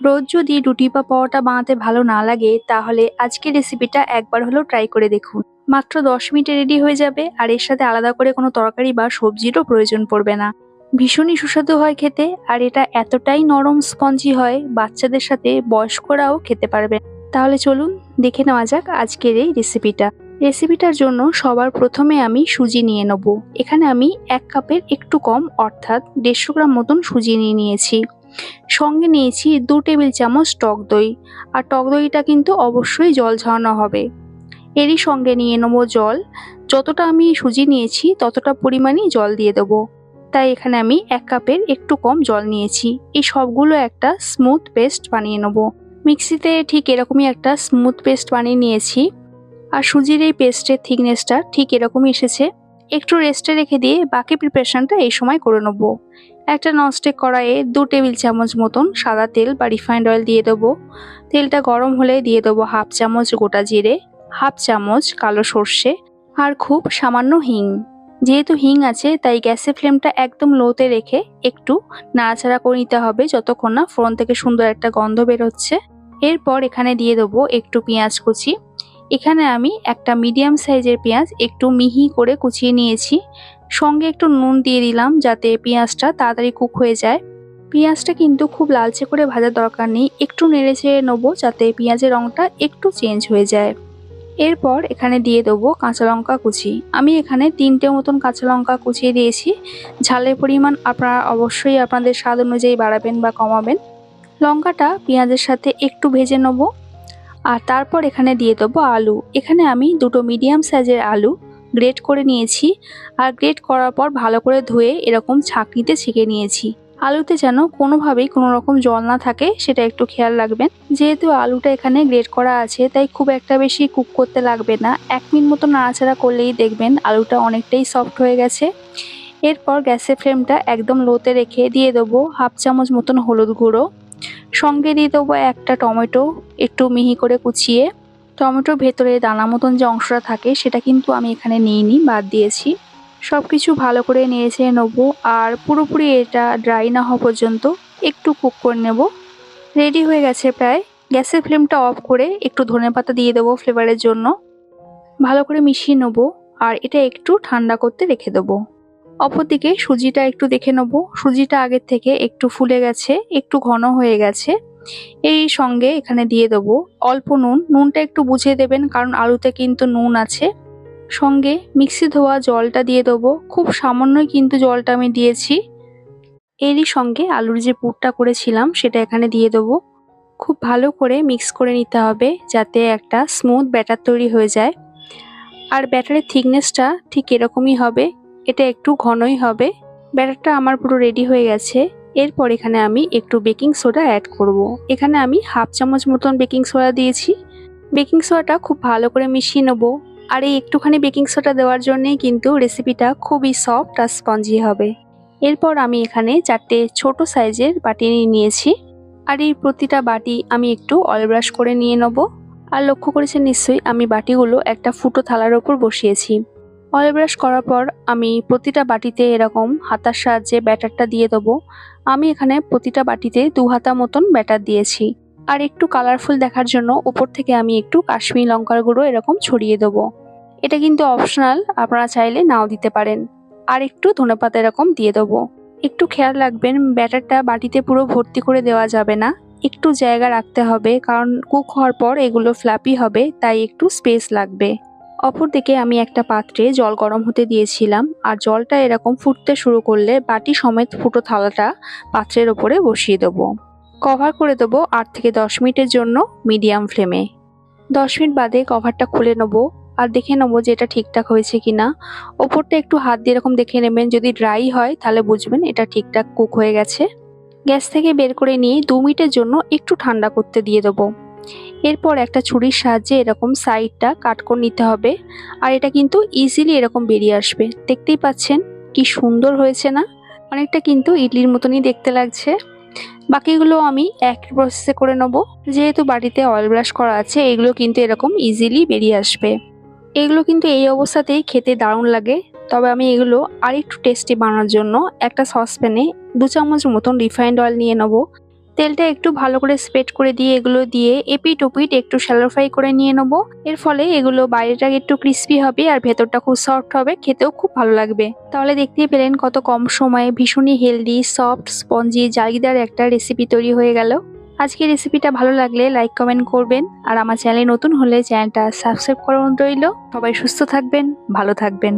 রোজ যদি রুটি বা পরোটা বানাতে ভালো না লাগে, তাহলে আজকের রেসিপিটা একবার হলেও ট্রাই করে দেখুন। মাত্র দশ মিনিটে রেডি হয়ে যাবে, আর এর সাথে আলাদা করে কোনো তরকারি বা সবজিরও প্রয়োজন পড়বে না। ভীষণই সুস্বাদু হয় খেতে, আর এটা এতটাই নরম স্পঞ্জি হয়, বাচ্চাদের সাথে বয়স্করাও খেতে পারবে। তাহলে চলুন দেখে নেওয়া যাক আজকের এই রেসিপিটা রেসিপিটার জন্য সবার প্রথমে আমি সুজি নিয়ে নেব। এখানে আমি এক কাপের একটু কম, অর্থাৎ দেড়শো গ্রাম মতন সুজি নিয়ে নিয়েছি। সঙ্গে নিয়েছি দু টেবিল চামচ টক দই। আর টক দইটা কিন্তু অবশ্যই জল ঝরানো হবে। এরই সঙ্গে নিয়ে নেব জল। যতটা আমি সুজি নিয়েছি, ততটা পরিমাণই জল দিয়ে দেবো। তাই এখানে আমি এক কাপের একটু কম জল নিয়েছি। এই সবগুলো একটা স্মুথ পেস্ট বানিয়ে নেব। মিক্সিতে ঠিক এরকমই একটা স্মুথ পেস্ট বানিয়ে নিয়েছি। আর সুজির এই পেস্টের থিকনেসটা ঠিক এরকমই এসেছে। একটু রেস্টে রেখে দিয়ে বাকি প্রিপারেশানটা এই সময় করে নেব। একটা ননস্টিক কড়াইয়ে দু টেবিল চামচ মতন সাদা তেল বা রিফাইন্ড অয়েল দিয়ে দেবো। তেলটা গরম হলে দিয়ে দেবো হাফ চামচ গোটা জিরে, হাফ চামচ কালো সর্ষে আর খুব সামান্য হিং। যেহেতু হিং আছে, তাই গ্যাসের ফ্লেমটা একদম লোতে রেখে একটু নাড়াচাড়া করে নিতে হবে যতক্ষণ না ফোড়ন থেকে সুন্দর একটা গন্ধ বেরোচ্ছে এরপর এখানে দিয়ে দেবো একটু পেঁয়াজ কুচি। এখানে আমি একটা মিডিয়াম সাইজের পেঁয়াজ একটু মিহি করে কুচিয়ে নিয়েছি। সঙ্গে একটু নুন দিয়ে দিলাম যাতে পেঁয়াজটা তাড়াতাড়ি কুক হয়ে যায়। পেঁয়াজটা কিন্তু খুব লালচে করে ভাজার দরকার নেই, একটু নেড়ে চেড়ে নেব যাতে পেঁয়াজের রঙটা একটু চেঞ্জ হয়ে যায়। এরপর এখানে দিয়ে দেবো কাঁচা লঙ্কা কুচি। আমি এখানে তিনটে মতন কাঁচা লঙ্কা কুচিয়ে দিয়েছি। ঝালের পরিমাণ আপনারা অবশ্যই আপনাদের স্বাদ অনুযায়ী বাড়াবেন বা কমাবেন। লঙ্কাটা পেঁয়াজের সাথে একটু ভেজে নেব। আর তারপর এখানে দিয়ে দেবো আলু। এখানে আমি দুটো মিডিয়াম সাইজের আলু গ্রেট করে নিয়েছি আর গ্রেট করার পর ভালো করে ধুয়ে এরকম ছাঁকনিতে ছেঁকে নিয়েছি। আলুতে যেন কোনোভাবেই কোনো রকম জল না থাকে সেটা একটু খেয়াল রাখবেন। যেহেতু আলুটা এখানে গ্রেট করা আছে, তাই খুব একটা বেশি কুক করতে লাগবে না। এক মিনিট মতো নাড়াচাড়া করলেই দেখবেন আলুটা অনেকটাই সফট হয়ে গেছে। এরপর গ্যাসের ফ্লেমটা একদম লোতে রেখে দিয়ে দেবো হাফ চামচ মতন হলুদ গুঁড়ো। সঙ্গে দিয়ে দেবো একটা টমেটো, একটু মিহি করে কুচিয়ে। টমেটোর ভেতরে দানা মতন যে অংশটা থাকে, সেটা কিন্তু আমি এখানে নিইনি, বাদ দিয়েছি। সব কিছু ভালো করে নেড়েছে নেব আর পুরোপুরি এটা ড্রাই না হওয়া পর্যন্ত একটু কুক করে নেব। রেডি হয়ে গেছে প্রায়। গ্যাসের ফ্লেমটা অফ করে একটু ধনে পাতা দিয়ে দেবো ফ্লেভারের জন্য। ভালো করে মিশিয়ে নেব আর এটা একটু ঠান্ডা করতে রেখে দেবো। অপরদিকে সুজিটা একটু দেখে নেব। সুজিটা আগের থেকে একটু ফুলে গেছে, একটু ঘন হয়ে গেছে। এই সঙ্গে এখানে দিয়ে দেবো অল্প নুন। নুনটা একটু বুঝে দেবেন, কারণ আলুতে কিন্তু নুন আছে। সঙ্গে মিক্সি ধোয়া জলটা দিয়ে দেবো। খুব সামান্যই কিন্তু জলটা আমি দিয়েছি। এরই সঙ্গে আলুর যে পুরটা করেছিলাম, সেটা এখানে দিয়ে দেবো। খুব ভালো করে মিক্স করে নিতে হবে, যাতে একটা স্মুথ ব্যাটার তৈরি হয়ে যায়। আর ব্যাটারের থিকনেসটা ঠিক এরকমই হবে। এটা একটু ঘনই হবে। ব্যাটারটা আমার পুরো রেডি হয়ে গেছে। এরপর এখানে আমি একটু বেকিং সোডা অ্যাড করব। এখানে আমি হাফ চামচ মতন বেকিং সোডা দিয়েছি। বেকিং সোডাটা খুব ভালো করে মিশিয়ে নেব। আর এই একটুখানি বেকিং সোডা দেওয়ার জন্যেই কিন্তু রেসিপিটা খুবই সফট আর স্পঞ্জি হবে। এরপর আমি এখানে চারটে ছোট সাইজের বাটি নিয়ে নিয়েছি। আর এই প্রতিটা বাটি আমি একটু অয়েল ব্রাশ করে নিয়ে নেব। আর লক্ষ্য করেছেন নিশ্চয়ই আমি বাটিগুলো একটা ফুটো থালার ওপর বসিয়েছি। অয়েল ব্রাশ করার পর আমি প্রতিটা বাটিতে এরকম হাতার সাহায্যে ব্যাটারটা দিয়ে দেবো। আমি এখানে প্রতিটা বাটিতে দু হাতা মতন ব্যাটার দিয়েছি। আর একটু কালারফুল দেখার জন্য ওপর থেকে আমি একটু কাশ্মীর লঙ্কার গুঁড়ো এরকম ছড়িয়ে দেবো। এটা কিন্তু অপশনাল আপনারা চাইলে নাও দিতে পারেন। আর একটু ধনেপাতা এরকম দিয়ে দেবো। একটু খেয়াল রাখবেন, ব্যাটারটা বাটিতে পুরো ভর্তি করে দেওয়া যাবে না। একটু জায়গা রাখতে হবে, কারণ কুক হওয়ার পর এগুলো ফ্ল্যাপি হবে, তাই একটু স্পেস লাগবে। অপরদিকে আমি একটা পাত্রে জল গরম হতে দিয়েছিলাম, আর জলটা এরকম ফুটতে শুরু করলে বাটি সমেত ফুটো থালাটা পাত্রের ওপরে বসিয়ে দেবো। কভার করে দেবো আট থেকে দশ মিনিটের জন্য মিডিয়াম ফ্লেমে। দশ মিনিট বাদে কভারটা খুলে নেব, আর দেখে নেব যে এটা ঠিকঠাক হয়েছে কিনা। ওপরটা একটু হাত দিয়ে এরকম দেখে নেবেন, যদি ড্রাই হয় তাহলে বুঝবেন এটা ঠিকঠাক কুক হয়ে গেছে। গ্যাস থেকে বের করে নিয়ে দু মিনিটের জন্য একটু ঠান্ডা করতে দিয়ে দেবো। এরপর একটা ছুরির সাহায্যে এরকম সাইডটা কাট করে নিতে হবে। আর এটা কিন্তু ইজিলি এরকম বেরিয়ে আসবে। দেখতেই পাচ্ছেন কি সুন্দর হয়েছে না? অনেকটা কিন্তু ইডলির মতনই দেখতে লাগছে। বাকিগুলো আমি এক প্রসেসে করে নেব। যেহেতু বাড়িতে অয়েল ব্রাশ করা আছে, এগুলো কিন্তু এরকম ইজিলি বেরিয়ে আসবে। এগুলো কিন্তু এই অবস্থাতেই খেতে দারুণ লাগে। তবে আমি এগুলো আরেকটু টেস্টি বানানোর জন্য একটা সসপ্যানে দু চামচ মতন রিফাইন্ড অয়েল নিয়ে নেব। তেলটা একটু ভালো করে স্প্রেড করে দিয়ে এগুলো দিয়ে এপিট ওপিট একটু শ্যালো ফ্রাই করে নিয়ে নেব। এর ফলে এগুলো বাইরেটা একটু ক্রিস্পি হবে আর ভেতরটা খুব সফট হবে, খেতেও খুব ভালো লাগবে। তাহলে দেখতেই পেলেন কত কম সময়ে ভীষণই হেলদি সফট স্পঞ্জি জালিদার একটা রেসিপি তৈরি হয়ে গেল। আজকে রেসিপিটা ভালো লাগলে লাইক কমেন্ট করবেন আর আমার চ্যানেলে নতুন হলে চ্যানেলটা সাবস্ক্রাইব করানো রইল। সবাই সুস্থ থাকবেন, ভালো থাকবেন।